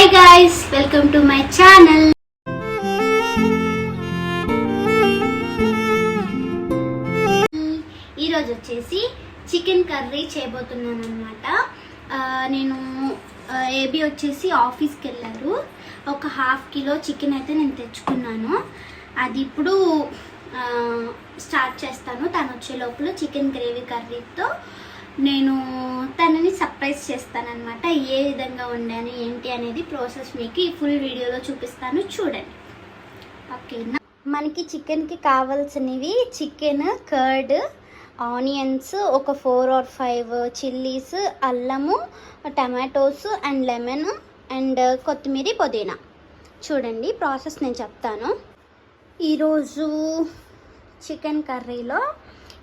Hi guys welcome to my channel ఈరోజు వచ్చేసి chicken curry చేయబోతున్నాను అనమాట నేను ఏబీ వచ్చేసి ఆఫీస్కి వెళ్ళారు. ఒక హాఫ్ కిలో చికెన్ అయితే నేను తెచ్చుకున్నాను. అది ఇప్పుడు స్టార్ట్ చేస్తాను. తను వచ్చే లోపల చికెన్ గ్రేవీ కర్రీతో నేను తనని సర్ప్రైజ్ చేస్తానన్నమాట. ఏ విధంగా వండాను ఏంటి అనేది ప్రాసెస్ మీకు ఈ ఫుల్ వీడియోలో చూపిస్తాను. చూడండి. ఓకేనా మనకి చికెన్కి కావాల్సినవి చికెన్ కర్డ్ ఆనియన్స్ ఒక ఫోర్ ఆర్ ఫైవ్ చిల్లీస్ అల్లము టమాటోస్ అండ్ లెమన్ అండ్ కొత్తిమీర పుదీనా. చూడండి ప్రాసెస్ నేను చెప్తాను. ఈరోజు చికెన్ కర్రీలో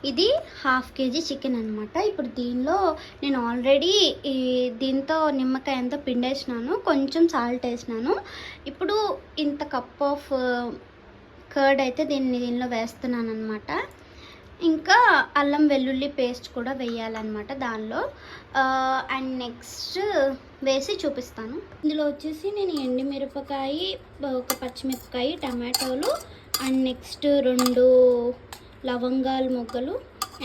ఇది హాఫ్ కేజీ చికెన్ అనమాట ఇప్పుడు దీనిలో నేను ఆల్రెడీ ఈ దీంతో నిమ్మకాయ ఎంతో పిండేసినాను. కొంచెం సాల్ట్ వేసినాను. ఇప్పుడు ఇంత కప్ ఆఫ్ కర్డ్ అయితే దీన్ని దీనిలో వేస్తున్నాను అనమాట ఇంకా అల్లం వెల్లుల్లి పేస్ట్ కూడా వేయాలన్నమాట దానిలో. అండ్ నెక్స్ట్ వేసి చూపిస్తాను. ఇందులో వచ్చేసి నేను ఎండుమిరపకాయ ఒక పచ్చిమిరపకాయ టమాటోలు అండ్ నెక్స్ట్ రెండు లవంగాల మొగ్గలు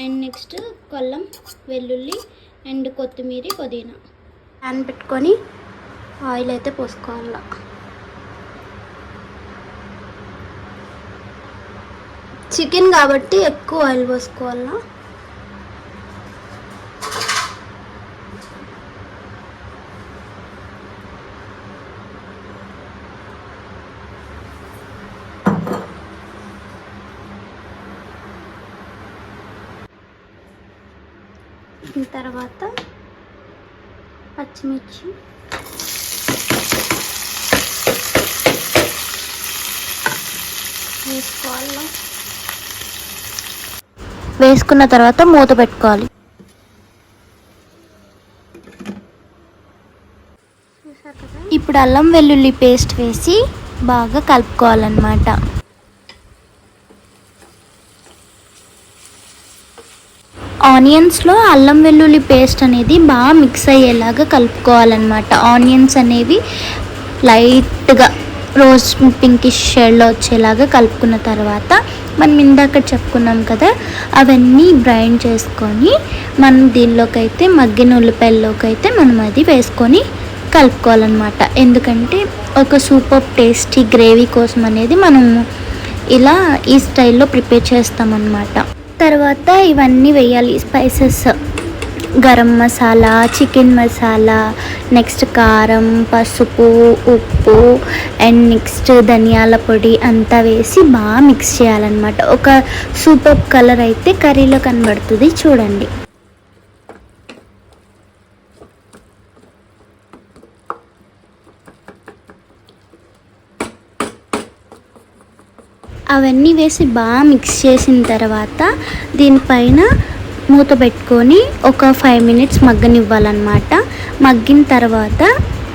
అండ్ నెక్స్ట్ కొల్లం వెల్లుల్లి అండ్ కొత్తిమీర పుదీనా. ప్యాన్ పెట్టుకొని ఆయిల్ అయితే పోసుకోవాలి. చికెన్ కాబట్టి ఎక్కువ ఆయిల్ పోసుకోవాలా. తర్వాత పచ్చిమిర్చి. వేసుకోవాలి? వేసుకున్న తర్వాత మూత పెట్టుకోవాలి. ఇప్పుడు అల్లం వెల్లుల్లి పేస్ట్ వేసి బాగా కలుపుకోవాలన్నమాట. ఆనియన్స్లో అల్లం వెల్లుల్లి పేస్ట్ అనేది బాగా మిక్స్ అయ్యేలాగా కలుపుకోవాలన్నమాట. ఆనియన్స్ అనేవి లైట్గా రోజ్ పింకిష్ షేడ్లో వచ్చేలాగా కలుపుకున్న తర్వాత మనం ఇందాక చెప్పుకున్నాం కదా అవన్నీ బ్రైండ్ చేసుకొని మనం దీనిలోకి అయితే మగ్గిన ఉల్లిపాయల్లోకి అయితే మనం అది వేసుకొని కలుపుకోవాలన్నమాట. ఎందుకంటే ఒక సూపర్ టేస్టీ గ్రేవీ కోసం అనేది మనము ఇలా ఈ స్టైల్లో ప్రిపేర్ చేస్తామన్నమాట. తర్వాత ఇవన్నీ వేయాలి. Spices garam masala chicken masala next కారం పసుపు ఉప్పు అండ్ నెక్స్ట్ ధనియాల పొడి అంతా వేసి బాగా మిక్స్ చేయాలన్నమాట. ఒక సూపర్ కలర్ అయితే కర్రీలో కనబడుతుంది చూడండి. అవన్నీ వేసి బాగా మిక్స్ చేసిన తర్వాత దీనిపైన మూత పెట్టుకొని ఒక ఫైవ్ మినిట్స్ మగ్గనివ్వాలన్నమాట. మగ్గిన తర్వాత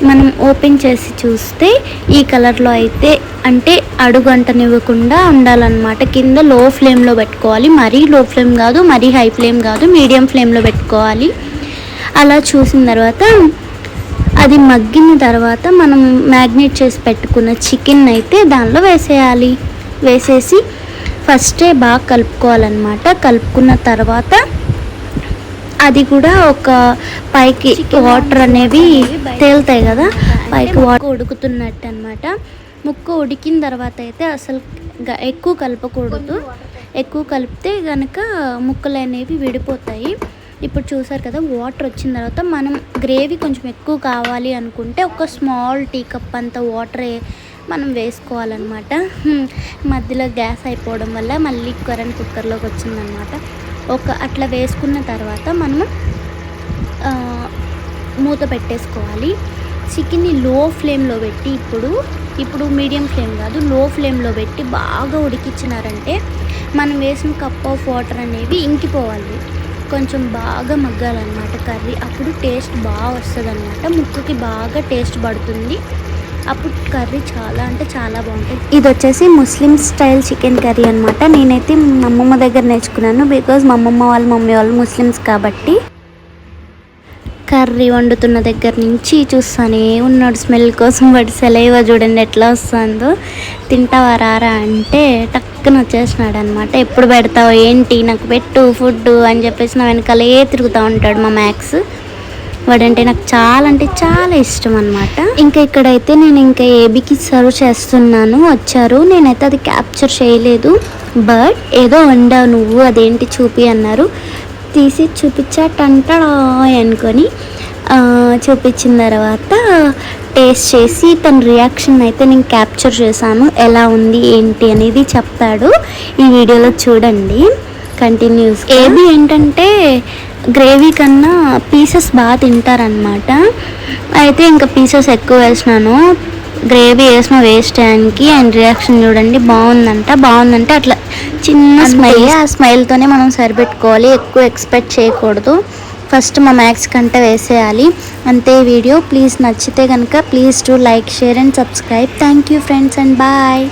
మనం ఓపెన్ చేసి చూస్తే ఈ కలర్లో అయితే అంటే అడుగు అంటనివ్వకుండా ఉండాలన్నమాట. కింద లో ఫ్లేమ్లో పెట్టుకోవాలి. మరీ లో ఫ్లేమ్ కాదు మరీ హై ఫ్లేమ్ కాదు మీడియం ఫ్లేమ్లో పెట్టుకోవాలి. అలా చూసిన తర్వాత అది మగ్గిన తర్వాత మనం మ్యాగ్నేట్ చేసి పెట్టుకున్న చికెన్ అయితే దానిలో వేసేయాలి. వేసేసి ఫస్టే బాగా కలుపుకోవాలన్నమాట. కలుపుకున్న తర్వాత అది కూడా ఒక పైకి వాటర్ అనేవి తేలుతాయి కదా పైకి వాటర్ ఉడుకుతున్నట్టు అనమాట ముక్క ఉడికిన తర్వాత అయితే అసలు ఎక్కువ కలపకూడదు. ఎక్కువ కలిపితే కనుక ముక్కలు అనేవి విడిపోతాయి. ఇప్పుడు చూసారు కదా వాటర్ వచ్చిన తర్వాత మనం గ్రేవీ కొంచెం ఎక్కువ కావాలి అనుకుంటే ఒక స్మాల్ టీ కప్ అంత వాటర్ మనం వేసుకోవాలన్నమాట. మధ్యలో గ్యాస్ అయిపోవడం వల్ల మళ్ళీ కరెంట్ కుక్కర్లోకి వచ్చిందనమాట ఒక అట్లా వేసుకున్న తర్వాత మనము మూత పెట్టేసుకోవాలి. చికెన్ని లో ఫ్లేమ్లో పెట్టి ఇప్పుడు ఇప్పుడు మీడియం ఫ్లేమ్ కాదు లో ఫ్లేమ్లో పెట్టి బాగా ఉడికించినారంటే మనం వేసిన కప్ ఆఫ్ వాటర్ అనేవి ఇంకిపోవాలి. కొంచెం బాగా మగ్గాలన్నమాట కర్రీ. అప్పుడు టేస్ట్ బాగా వస్తుంది అనమాట ముక్కకి బాగా టేస్ట్ పడుతుంది. అప్పుడు కర్రీ చాలా అంటే చాలా బాగుంటుంది. ఇది వచ్చేసి ముస్లిం స్టైల్ చికెన్ కర్రీ అనమాట నేనైతే మా అమ్మమ్మ దగ్గర నేర్చుకున్నాను బికాజ్ మా అమ్మమ్మ వాళ్ళ మమ్మీ వాళ్ళు ముస్లిమ్స్ కాబట్టి. కర్రీ వండుతున్న దగ్గర నుంచి చూస్తానే ఉన్నాడు స్మెల్ కోసం వాడి సెలైవ చూడండి ఎట్లా వస్తుందో. తింటావా రారా అంటే టక్కున వచ్చేసినాడు అనమాట ఎప్పుడు పెడతావు ఏంటి నాకు పెట్టు ఫుడ్ అని చెప్పేసి నా వెనకాలే తిరుగుతూ ఉంటాడు మా మ్యాక్స్. వాడంటే నాకు చాలా అంటే చాలా ఇష్టం అనమాట ఇంకా ఇక్కడైతే నేను ఇంకా ఏబీకి సర్వ్ చేస్తున్నాను. వచ్చారు. నేనైతే అది క్యాప్చర్ చేయలేదు. బట్ ఏదో వండావు నువ్వు అదేంటి చూపి అన్నారు. తీసి చూపించాటంటడా అనుకొని చూపించిన తర్వాత టేస్ట్ చేసి తన రియాక్షన్ అయితే నేను క్యాప్చర్ చేశాను. ఎలా ఉంది ఏంటి అనేది చెప్తాడు. ఈ వీడియోలో చూడండి. కంటిన్యూస్ ఏది ఏంటంటే గ్రేవీ కన్నా పీసెస్ బాగా తింటారనమాట అయితే ఇంకా పీసెస్ ఎక్కువ వేసినాను. గ్రేవీ వేసిన వేస్ట్ టైంకి అండ్ రియాక్షన్ చూడండి బాగుందంట. బాగుందంటే అట్లా చిన్న స్మైల్. ఆ స్మైల్తోనే మనం సరిపెట్టుకోవాలి. ఎక్కువ ఎక్స్పెక్ట్ చేయకూడదు. ఫస్ట్ మా మ్యాక్స్ కంటే వేసేయాలి. అంతే వీడియో. ప్లీజ్ నచ్చితే కనుక please to like share and subscribe. Thank you friends and bye.